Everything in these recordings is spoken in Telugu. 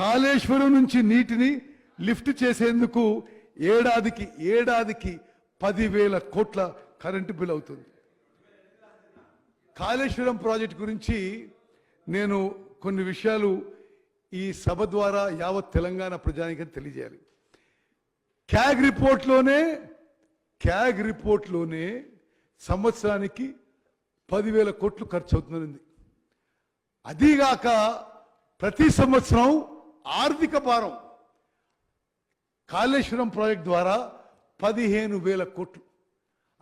కాళేశ్వరం నుంచి నీటిని లిఫ్ట్ చేసేందుకు ఏడాదికి ఏడాదికి పదివేల కోట్ల కరెంటు బిల్ అవుతుంది. కాళేశ్వరం ప్రాజెక్ట్ గురించి నేను కొన్ని విషయాలు ఈ సభ ద్వారా యావత్ తెలంగాణ ప్రజానికి తెలియజేయాలి. క్యాగ్ రిపోర్ట్లోనే క్యాగ్ రిపోర్ట్లోనే సంవత్సరానికి పదివేల కోట్లు ఖర్చు అవుతుంది అదీగాక ప్రతి సంవత్సరం ఆర్థిక భారం. కాళేశ్వరం ప్రాజెక్ట్ ద్వారా పదిహేను వేల కోట్లు.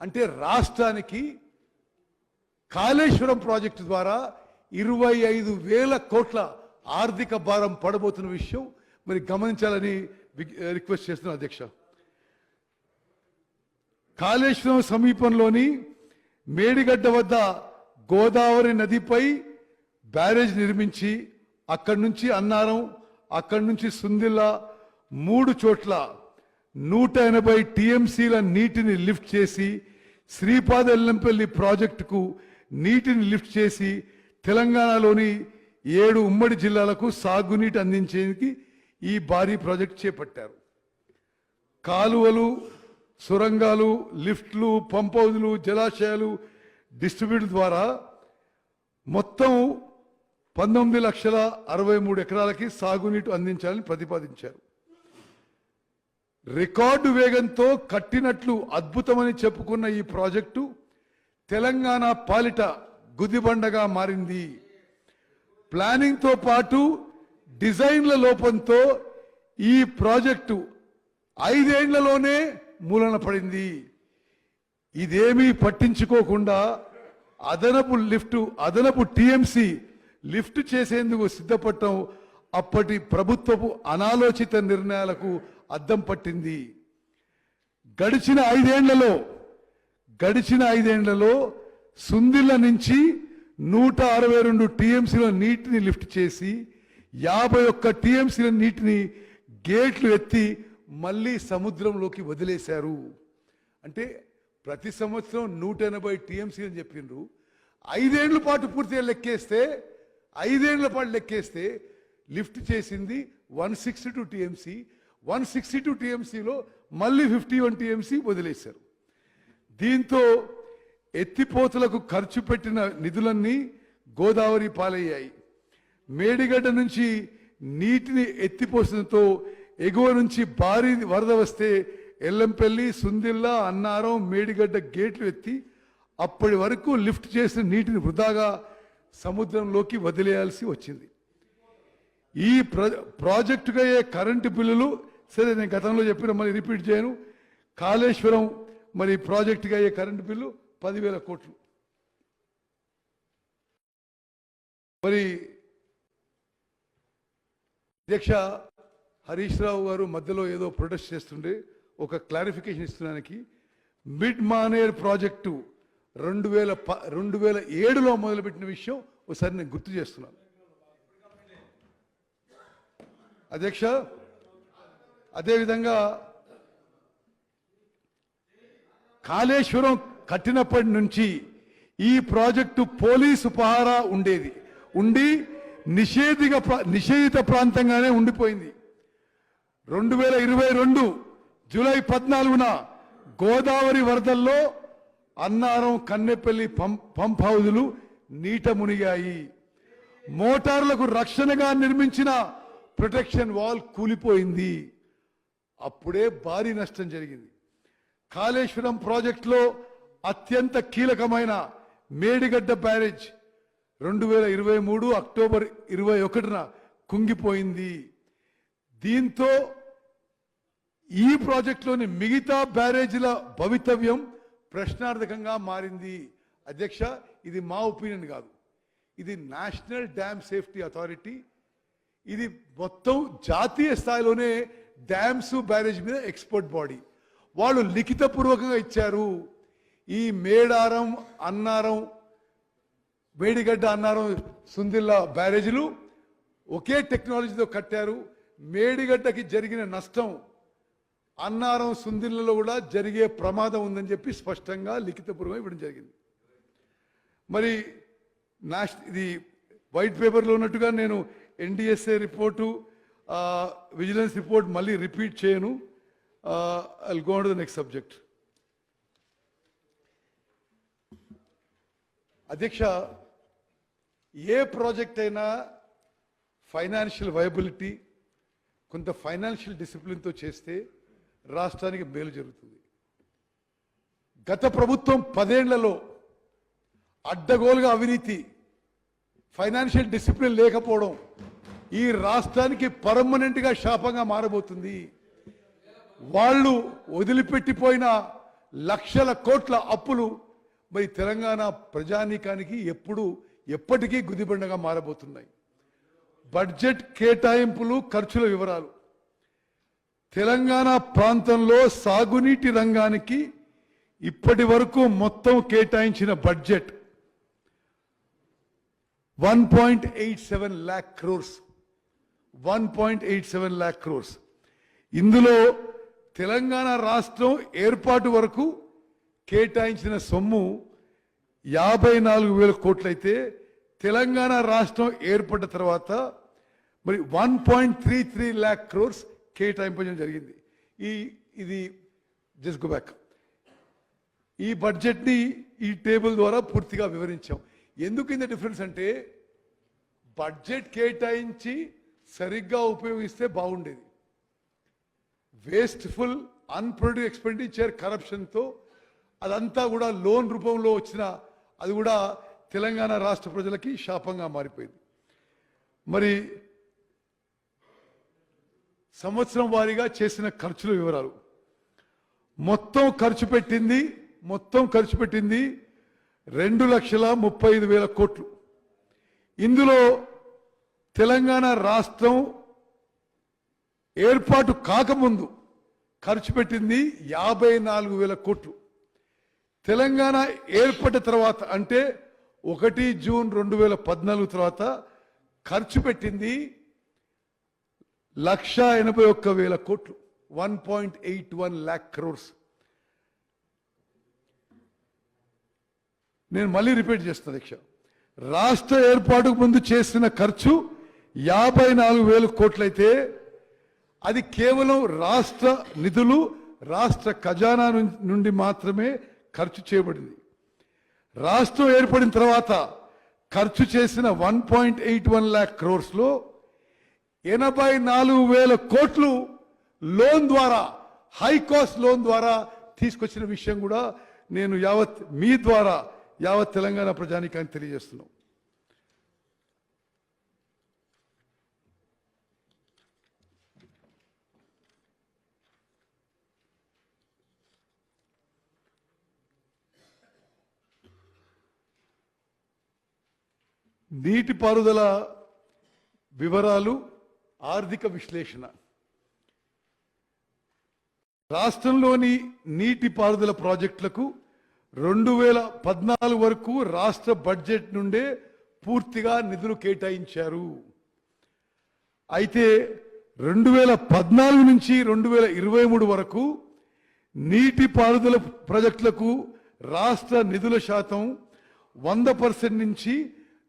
అంటే రాష్ట్రానికి కాళేశ్వరం ప్రాజెక్టు ద్వారా ఇరవై ఐదు వేల కోట్ల ఆర్థిక భారం పడబోతున్న విషయం మరి గమనించాలని విగ్- రిక్వెస్ట్ చేస్తున్నాను అధ్యక్ష. కాళేశ్వరం సమీపంలోని మేడిగడ్డ వద్ద గోదావరి నదిపై బ్యారేజ్ నిర్మించి అక్కడి నుంచి అన్నారం అక్కడి నుంచి సుందిల్లా మూడు చోట్ల నూట ఎనభై టీఎంసీల నీటిని లిఫ్ట్ చేసి శ్రీపాద ఎల్లంపల్లి ప్రాజెక్టుకు నీటిని లిఫ్ట్ చేసి తెలంగాణలోని ఏడు ఉమ్మడి జిల్లాలకు సాగునీటి అందించేందుకు ఈ భారీ ప్రాజెక్ట్ చేపట్టారు. కాలువలు సొరంగాలు లిఫ్ట్లు పంప్ హౌజులు జలాశయాలు డిస్ట్రిబ్యూట్ ద్వారా మొత్తం పంతొమ్మిది లక్షల అరవై మూడు ఎకరాలకి సాగునీటి అందించాలని ప్రతిపాదించారు. రికార్డు వేగంతో కట్టినట్లు అద్భుతమని చెప్పుకున్న ఈ ప్రాజెక్టు తెలంగాణ పాలిట గుదిబండగా మారింది. ప్లానింగ్తో పాటు డిజైన్ల లోపంతో ఈ ప్రాజెక్టు ఐదేళ్ళలోనే మూలన పడింది. ఇదేమీ పట్టించుకోకుండా అదనపు లిఫ్ట్ అదనపు టీఎంసీ లిఫ్ట్ చేసేందుకు సిద్ధపడటం అప్పటి ప్రభుత్వపు అనాలోచిత నిర్ణయాలకు అద్దం పట్టింది. గడిచిన ఐదేండ్లలో గడిచిన ఐదేండ్లలో సుందిళ్ళ నుంచి నూట అరవై రెండు టీఎంసీల నీటిని లిఫ్ట్ చేసి యాభై ఒక్క టీఎంసీల నీటిని గేట్లు ఎత్తి మళ్ళీ సముద్రంలోకి వదిలేశారు. అంటే ప్రతి సంవత్సరం నూట ఎనభై టీఎంసీ అని చెప్పిండ్రు ఐదేళ్ళ పాటు పూర్తిగా లెక్కేస్తే ఐదేళ్ళ పాటు లెక్కేస్తే లిఫ్ట్ చేసింది one sixty two TMC. One sixty two టీఎంసీలో మళ్ళీ ఫిఫ్టీ వన్ టీఎంసీ వదిలేశారు. దీంతో ఎత్తిపోతలకు ఖర్చు పెట్టిన నిధులన్నీ గోదావరి పాలయ్యాయి. మేడిగడ్డ నుంచి నీటిని ఎత్తిపోసడంతో ఎగువ నుంచి భారీ వరద వస్తే ఎల్లంపల్లి సుందిల్లా అన్నారం మేడిగడ్డ గేట్లు ఎత్తి అప్పటి వరకు లిఫ్ట్ చేసిన నీటిని వృధాగా సముద్రంలోకి వదిలేయాల్సి వచ్చింది. ఈ ప్ర ప్రాజెక్టుగా అయ్యే కరెంటు బిల్లులు సరే నేను గతంలో చెప్పిన మళ్ళీ రిపీట్ చేయను కాళేశ్వరం మరి ప్రాజెక్టుగా అయ్యే కరెంటు బిల్లు పదివేల కోట్లు. మరి అధ్యక్ష హరీష్ రావు గారు మధ్యలో ఏదో ప్రొటెస్ట్ చేస్తుండే ఒక క్లారిఫికేషన్ ఇస్తున్నానికి. మిడ్ మానేర్ ప్రాజెక్టు రెండు వేల ప రెండు వేల ఏడులో మొదలుపెట్టిన విషయం ఒకసారి నేను గుర్తు చేస్తున్నాను. అధ్యక్ష అదేవిధంగా కాళేశ్వరం కట్టినప్పటి నుంచి ఈ ప్రాజెక్టు పోలీసు పహారా ఉండేది. ఉండి నిషేధిక ప్రా- నిషేధిత ప్రాంతంగానే ఉండిపోయింది. రెండు వేల ఇరవై రెండు జూలై పద్నాలుగున గోదావరి వరదల్లో అన్నారం కన్నెపల్లి పంప్ పంప్ హౌజులు నీట మునిగాయి. మోటార్లకు రక్షణగా నిర్మించిన ప్రొటెక్షన్ వాల్ కూలిపోయింది. అప్పుడే భారీ నష్టం జరిగింది. కాళేశ్వరం ప్రాజెక్టులో అత్యంత కీలకమైన మేడిగడ్డ బ్యారేజ్ రెండు వేల ఇరవై మూడు అక్టోబర్ ఇరవై ఒకటిన కుంగిపోయింది. దీంతో ఈ ప్రాజెక్టులోని మిగతా బ్యారేజీల భవితవ్యం ప్రశ్నార్థకంగా మారింది. అధ్యక్ష ఇది మా ఒపీనియన్ కాదు. ఇది నేషనల్ డ్యామ్ సేఫ్టీ అథారిటీ. ఇది మొత్తం జాతీయ స్థాయిలోనే డ్యామ్స్ బ్యారేజ్ మీద ఎక్స్పర్ట్ బాడీ. వాళ్ళు లిఖితపూర్వకంగా ఇచ్చారు. ఈ మేడారం అన్నారం వేడిగడ్డ అన్నారం సుందిల్లా బ్యారేజీలు ఒకే టెక్నాలజీతో కట్టారు. మేడిగడ్డకి జరిగిన నష్టం అన్నారం సుందిల్లలో కూడా జరిగే ప్రమాదం ఉందని చెప్పి స్పష్టంగా లిఖితపూర్వం ఇవ్వడం జరిగింది. మరి నాష్ ఇది వైట్ పేపర్లో ఉన్నట్టుగా నేను ఎన్డిఎస్ఏ రిపోర్టు విజిలెన్స్ రిపోర్ట్ మళ్ళీ రిపీట్ చేయను. I go to the next subject అధ్యక్ష ఏ ప్రాజెక్ట్ అయినా ఫైనాన్షియల్ వయబిలిటీ కొంత ఫైనాన్షియల్ డిసిప్లిన్తో చేస్తే రాష్ట్రానికి మేలు జరుగుతుంది. గత ప్రభుత్వం పదేళ్ళలో అడ్డగోలుగా అవినీతి ఫైనాన్షియల్ డిసిప్లిన్ లేకపోవడం ఈ రాష్ట్రానికి పర్మనెంట్గా శాపంగా మారబోతుంది. వాళ్ళు వదిలిపెట్టిపోయిన లక్షల కోట్ల అప్పులు మరి తెలంగాణ ప్రజానీకానికి ఎప్పుడు ఎప్పటికీ గుదిబండగా మారబోతున్నాయి. బడ్జెట్ కేటాయింపులు ఖర్చుల వివరాలు. తెలంగాణ ప్రాంతంలో సాగునీటి రంగానికి ఇప్పటి వరకు మొత్తం కేటాయించిన budget one point eight seven lakh crores. One point eight seven lakh crores. ఇందులో తెలంగాణ రాష్ట్రం ఏర్పాటు వరకు కేటాయించిన సొమ్ము యాభై నాలుగు వేల కోట్లయితే తెలంగాణ రాష్ట్రం ఏర్పడ్డ తర్వాత మరి one point three three lakh crores కేటాయింపడం జరిగింది. ఈ ఇది జస్ట్ గో బ్యాక్ ఈ బడ్జెట్ని ఈ టేబుల్ ద్వారా పూర్తిగా వివరించాం. ఎందుకు ఇంత డిఫరెన్స్ అంటే బడ్జెట్ కేటాయించి సరిగ్గా ఉపయోగిస్తే బాగుండేది. వేస్ట్ఫుల్ అన్ప్రొడ్యూ ఎక్స్పెండిచర్ కరప్షన్తో అదంతా కూడా లోన్ రూపంలో వచ్చిన అది కూడా తెలంగాణ రాష్ట్ర ప్రజలకి శాపంగా మారిపోయింది. మరి సంవత్సరం వారీగా చేసిన ఖర్చుల వివరాలు. మొత్తం ఖర్చు పెట్టింది మొత్తం ఖర్చు పెట్టింది రెండు లక్షల ముప్పై ఐదు వేల కోట్లు. ఇందులో తెలంగాణ రాష్ట్రం ఏర్పాటు కాకముందు ఖర్చు పెట్టింది యాభై నాలుగు వేల కోట్లు. తెలంగాణ ఏర్పడిన తర్వాత అంటే ఒకటి జూన్ రెండు వేల పద్నాలుగు తర్వాత ఖర్చు పెట్టింది లక్ష ఎనభై ఒక్క వేల కోట్లు one point eight one lakh crores నేను మళ్ళీ రిపీట్ చేస్తాను దీక్ష. రాష్ట్ర ఏర్పాటుకు ముందు చేసిన ఖర్చు యాభై నాలుగు వేల కోట్లయితే అది కేవలం రాష్ట్ర నిధులు రాష్ట్ర ఖజానా నుండి మాత్రమే ఖర్చు చేయబడింది. రాష్ట్రం ఏర్పడిన తర్వాత ఖర్చు చేసిన one point eight one lakh క్రోర్స్లో ఎనభై నాలుగు వేల కోట్లు లోన్ ద్వారా హై కాస్ట్ లోన్ ద్వారా తీసుకొచ్చిన విషయం కూడా నేను యావత్ మీ ద్వారా యావత్ తెలంగాణ ప్రజానికాన్ని తెలియజేస్తున్నాం. నీటిపారుదల వివరాలు ఆర్థిక విశ్లేషణ. రాష్ట్రంలోని నీటిపారుదల ప్రాజెక్టులకు రెండు వేల పద్నాలుగు వరకు రాష్ట్ర బడ్జెట్ నుండే పూర్తిగా నిధులు కేటాయించారు. అయితే రెండు వేల పద్నాలుగు నుంచి రెండు వేల ఇరవై మూడు వరకు నీటిపారుదల ప్రాజెక్టులకు రాష్ట్ర నిధుల శాతం వంద పర్సెంట్ నుంచి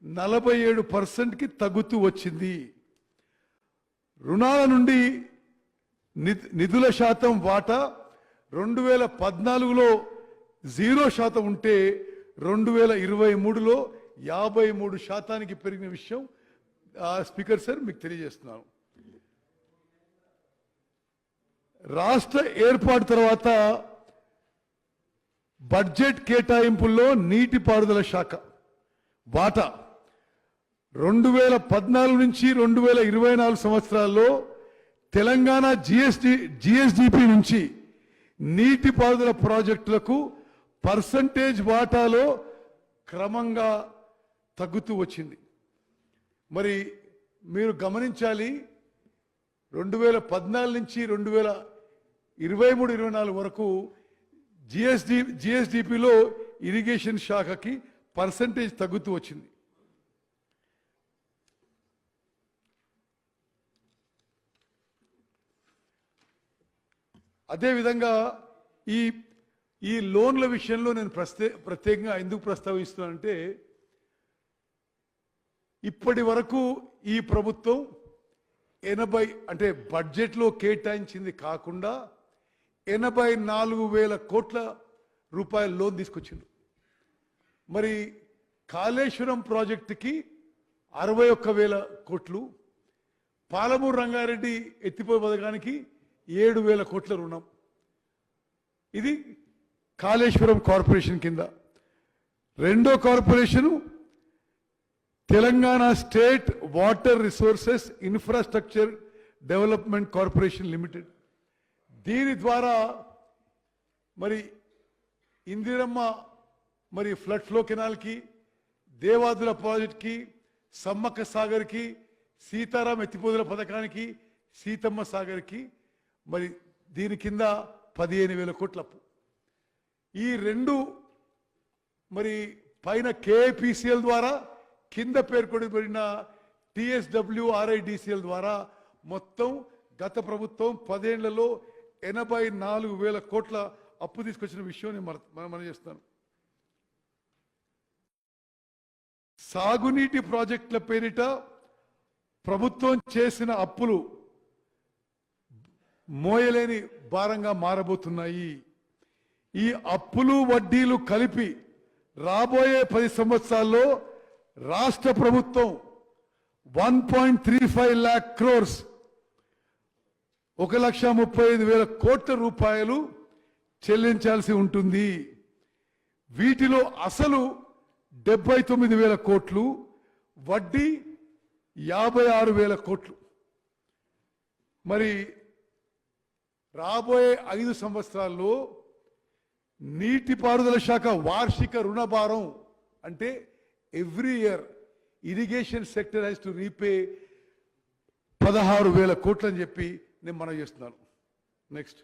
నలభై ఏడు పర్సెంట్కి తగ్గుతూ వచ్చింది. రుణాల నుండి నిధుల శాతం వాటా రెండు వేల పద్నాలుగులో జీరో శాతం ఉంటే రెండు వేల ఇరవై మూడులో యాభై మూడు శాతానికి పెరిగిన విషయం ఆ, స్పీకర్ సార్ మీకు తెలియజేస్తున్నాను. రాష్ట్ర ఏర్పాటు తర్వాత బడ్జెట్ కేటాయింపుల్లో నీటిపారుదల శాఖ వాటా రెండు వేల పద్నాలుగు నుంచి రెండు వేల ఇరవై నాలుగు సంవత్సరాల్లో తెలంగాణ జిఎస్టి జిఎస్డిపి నుంచి నీటిపారుదల ప్రాజెక్టులకు పర్సంటేజ్ వాటాలో క్రమంగా తగ్గుతూ వచ్చింది. మరి మీరు గమనించాలి రెండు వేల పద్నాలుగు నుంచి రెండు వేల ఇరవై మూడు ఇరవై నాలుగు వరకు జిఎస్డి జిఎస్డిపిలో ఇరిగేషన్ శాఖకి పర్సంటేజ్ తగ్గుతూ వచ్చింది. అదేవిధంగా ఈ ఈ లోన్ల విషయంలో నేను ప్రస్తే ప్రత్యేకంగా ఎందుకు ప్రస్తావిస్తున్నానంటే ఇప్పటి వరకు ఈ ప్రభుత్వం ఎనభై అంటే బడ్జెట్లో కేటాయించింది కాకుండా ఎనభై నాలుగు వేల కోట్ల రూపాయల లోన్ తీసుకొచ్చిండు మరి కాళేశ్వరం ప్రాజెక్టుకి అరవై ఒక్క వేల కోట్లు పాలమూరు రంగారెడ్డి ఎత్తిపోయి పథకానికి ఏడు వేల కోట్ల రుణం. ఇది కాళేశ్వరం కార్పొరేషన్ కింద. రెండో corporation Telangana state water resources infrastructure development corporation limited. దీని ద్వారా మరి ఇందిరమ్మ మరి ఫ్లడ్ ఫ్లో కెనాల్కి దేవాదుల ప్రాజెక్ట్కి సమ్మక్క సాగర్కి సీతారాం ఎత్తిపోదుల పథకానికి సీతమ్మ సాగర్కి మరి దీని కింద పదిహేను వేల కోట్ల అప్పు. ఈ రెండు మరి పైన కేపీసీఎల్ ద్వారా కింద పేర్కొనబడిన టిఎస్డబ్ల్యూఆర్ఐడిసిఎల్ ద్వారా మొత్తం గత ప్రభుత్వం పదేళ్ళలో ఎనభై నాలుగు వేల కోట్ల అప్పు తీసుకొచ్చిన విషయం నేను మన- మనం చేస్తాను సాగునీటి ప్రాజెక్టుల పేరిట ప్రభుత్వం చేసిన అప్పులు మోయలేని భారంగా మారబోతున్నాయి. ఈ అప్పులు వడ్డీలు కలిపి రాబోయే పది సంవత్సరాల్లో రాష్ట్ర ప్రభుత్వం one point three five lakh crores ఒక లక్ష ముప్పై ఐదు వేల కోట్ల రూపాయలు చెల్లించాల్సి ఉంటుంది. వీటిలో అసలు డెబ్బై తొమ్మిది వేల కోట్లు వడ్డీ యాభై ఆరు వేల కోట్లు. మరి రాబోయే ఐదు సంవత్సరాల్లో నీటిపారుదల శాఖ వార్షిక రుణ భారం అంటే every year irrigation sector has to repay పదహారు వేల కోట్లని చెప్పి నేను మనం చేస్తున్నాను. నెక్స్ట్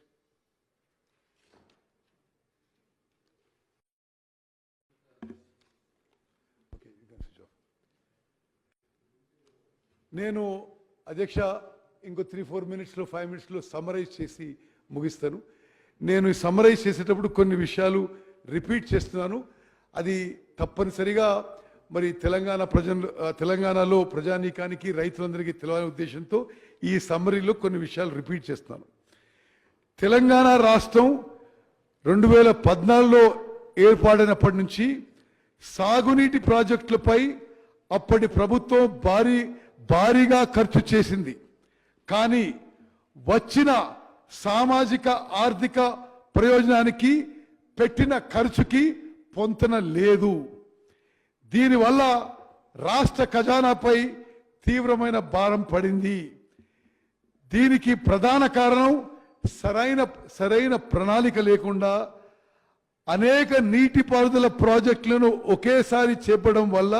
నేను అధ్యక్ష ఇంకో త్రీ ఫోర్ మినిట్స్లో ఫైవ్ మినిట్స్లో సమ్మరైజ్ చేసి ముగిస్తాను. నేను ఈ సమరైజ్ చేసేటప్పుడు కొన్ని విషయాలు రిపీట్ చేస్తున్నాను. అది తప్పనిసరిగా మరి తెలంగాణ ప్రజలు తెలంగాణలో ప్రజానీకానికి రైతులందరికీ తెలియాలనే ఉద్దేశంతో ఈ సమ్మరీలో కొన్ని విషయాలు రిపీట్ చేస్తున్నాను. తెలంగాణ రాష్ట్రం రెండు వేల పద్నాలుగులో ఏర్పాటైనప్పటి నుంచి సాగునీటి ప్రాజెక్టులపై అప్పటి ప్రభుత్వం భారీ భారీగా ఖర్చు చేసింది. కానీ వచ్చిన సామాజిక ఆర్థిక ప్రయోజనానికి పెట్టిన ఖర్చుకి పొంతన లేదు. దీనివల్ల రాష్ట్ర ఖజానాపై తీవ్రమైన భారం పడింది. దీనికి ప్రధాన కారణం సరైన సరైన ప్రణాళిక లేకుండా అనేక నీటిపారుదల ప్రాజెక్టులను ఒకేసారి చేపడం వల్ల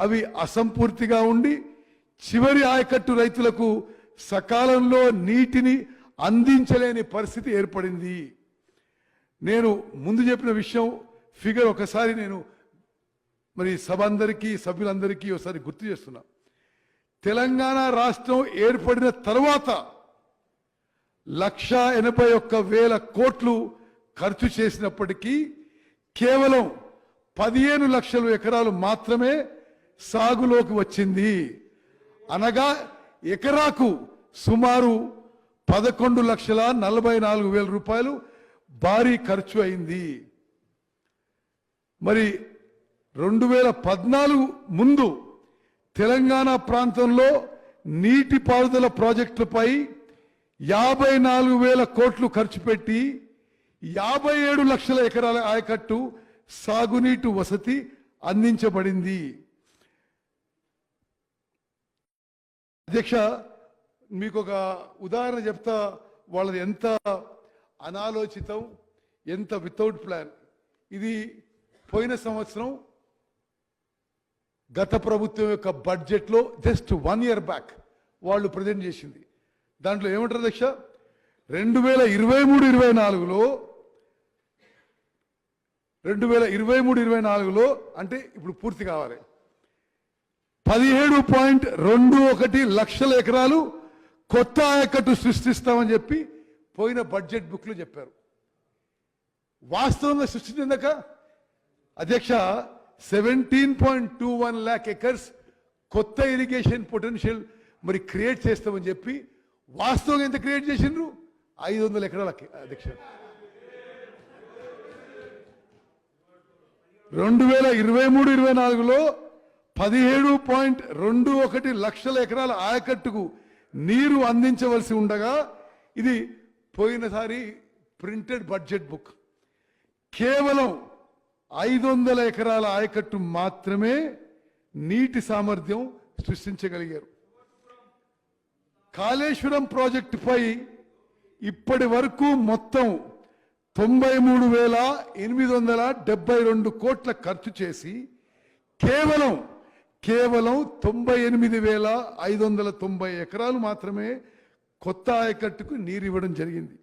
అవి అసంపూర్తిగా ఉండి చివరి ఆయకట్టు రైతులకు సకాలంలో నీటిని అందించలేని పరిస్థితి ఏర్పడింది. నేను ముందు చెప్పిన విషయం ఫిగర్ ఒకసారి నేను మరి సభ అందరికీ సభ్యులందరికీ ఒకసారి గుర్తు చేస్తున్నా. తెలంగాణ రాష్ట్రం ఏర్పడిన తర్వాత లక్ష ఎనభై ఒక్క వేల కోట్లు ఖర్చు చేసినప్పటికీ కేవలం పదిహేను లక్షల ఎకరాలు మాత్రమే సాగులోకి వచ్చింది. అనగా ఎకరాకు సుమారు పదకొండు లక్షల నలభై నాలుగు వేల రూపాయలు భారీ ఖర్చు అయింది. మరి రెండు వేల పద్నాలుగు ముందు తెలంగాణ ప్రాంతంలో నీటిపారుదల ప్రాజెక్టులపై యాభై నాలుగు వేల కోట్లు ఖర్చు పెట్టి యాభై ఏడు లక్షల ఎకరాల ఆయకట్టు సాగునీటి వసతి అందించబడింది. అధ్యక్ష మీకు ఒక ఉదాహరణ చెప్తా. వాళ్ళది ఎంత అనాలోచితం ఎంత వితౌట్ ప్లాన్ ఇది పోయిన సంవత్సరం గత ప్రభుత్వం యొక్క బడ్జెట్లో జస్ట్ వన్ ఇయర్ బ్యాక్ వాళ్ళు ప్రజెంట్ చేసింది. దాంట్లో ఏమంటారు అధ్యక్ష? రెండు వేల ఇరవై మూడు ఇరవై నాలుగులో రెండు వేల ఇరవై మూడు ఇరవై నాలుగులో అంటే ఇప్పుడు పూర్తి కావాలి. పదిహేడు పాయింట్ రెండు ఒకటి లక్షల ఎకరాలు కొత్త ఆయకట్టు సృష్టిస్తామని చెప్పి పోయిన బడ్జెట్ బుక్లు చెప్పారు. వాస్తవంగా సృష్టించిందాక అధ్యక్ష seventeen point two one lakh acres కొత్త ఇరిగేషన్ పొటెన్షియల్ మరి క్రియేట్ చేస్తామని చెప్పి వాస్తవంగా ఎంత క్రియేట్ చేసిండ్రు? ఐదు వందల ఎకరాలకి అధ్యక్ష. రెండు వేల ఇరవై మూడు ఇరవై నాలుగులో పదిహేడు పాయింట్ రెండు ఒకటి లక్షల ఎకరాల ఆయకట్టుకు నీరు అందించవలసి ఉండగా ఇది పోయినసారి ప్రింటెడ్ బడ్జెట్ బుక్. కేవలం ఐదు వందల ఎకరాల ఆయకట్టు మాత్రమే నీటి సామర్థ్యం సృష్టించగలిగారు. కాళేశ్వరం ప్రాజెక్టుపై ఇప్పటి వరకు మొత్తం తొంభై మూడు వేల ఎనిమిది వందల డెబ్బై రెండు కోట్ల ఖర్చు చేసి కేవలం కేవలం తొంభై ఎనిమిది వేల ఐదు వందల తొంభై ఎకరాలు మాత్రమే కొత్త ఆయకట్టుకు నీరు ఇవ్వడం జరిగింది.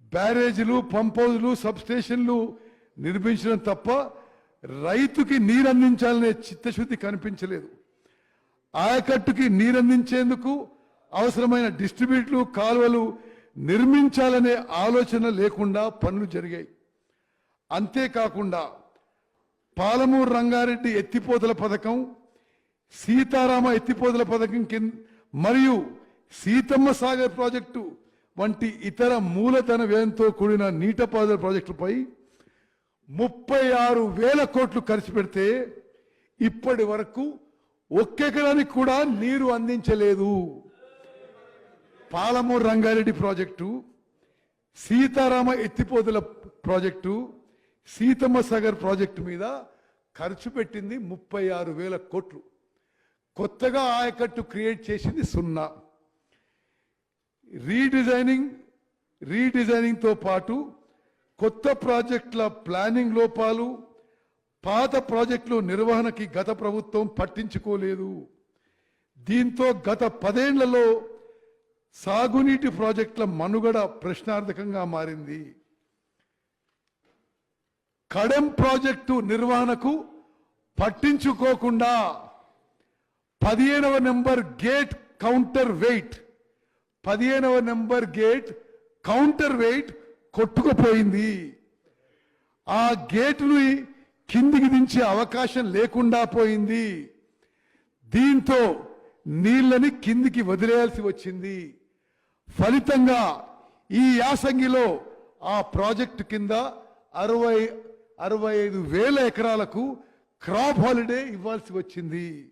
బ్యారేజీలు పంప్ హౌజులు సబ్ స్టేషన్లు నిర్మించడం తప్ప రైతుకి నీరు అందించాలనే చిత్తశుద్ధి కనిపించలేదు. ఆయకట్టుకి నీరు అందించేందుకు అవసరమైన డిస్ట్రిబ్యూట్లు కాలువలు నిర్మించాలనే ఆలోచన లేకుండా పనులు జరిగాయి. అంతేకాకుండా పాలమూరు రంగారెడ్డి ఎత్తిపోతల పథకం సీతారామ ఎత్తిపోతల పథకం కింద మరియు సీతమ్మ సాగర్ ప్రాజెక్టు వంటి ఇతర మూలధన వ్యయంతో కూడిన నీటపారుదల ప్రాజెక్టులపై ముప్పై ఆరు వేల కోట్లు ఖర్చు పెడితే ఇప్పటి వరకు ఒక్కెకరానికి కూడా నీరు అందించలేదు. పాలమూరు రంగారెడ్డి ప్రాజెక్టు సీతారామ ఎత్తిపోతుల ప్రాజెక్టు సీతమ్మ సాగర్ ప్రాజెక్టు మీద ఖర్చు పెట్టింది ముప్పై ఆరు వేల కోట్లు. కొత్తగా ఆయకట్టు క్రియేట్ చేసింది సున్నా. రీడిజైనింగ్ రీడిజైనింగ్తో పాటు కొత్త ప్రాజెక్టుల ప్లానింగ్ లోపాలు పాత ప్రాజెక్టుల నిర్వహణకి గత ప్రభుత్వం పట్టించుకోలేదు. దీంతో గత పదేళ్ళలో సాగునీటి ప్రాజెక్టుల మనుగడ ప్రశ్నార్థకంగా మారింది. కడెం ప్రాజెక్టు నిర్వహణకు పట్టించుకోకుండా పదిహేనవ నెంబర్ గేట్ కౌంటర్ వెయిట్ పదిహేనవ నెంబర్ గేట్ కౌంటర్ వెయిట్ కొట్టుకుపోయింది. ఆ గేటును కిందికి దించే అవకాశం లేకుండా పోయింది. దీంతో నీళ్ళని కిందికి వదిలేయాల్సి వచ్చింది. ఫలితంగా ఈ యాసంగిలో ఆ ప్రాజెక్టు కింద అరవై అరవై ఐదు వేల ఎకరాలకు క్రాప్ హాలిడే ఇవ్వాల్సి వచ్చింది.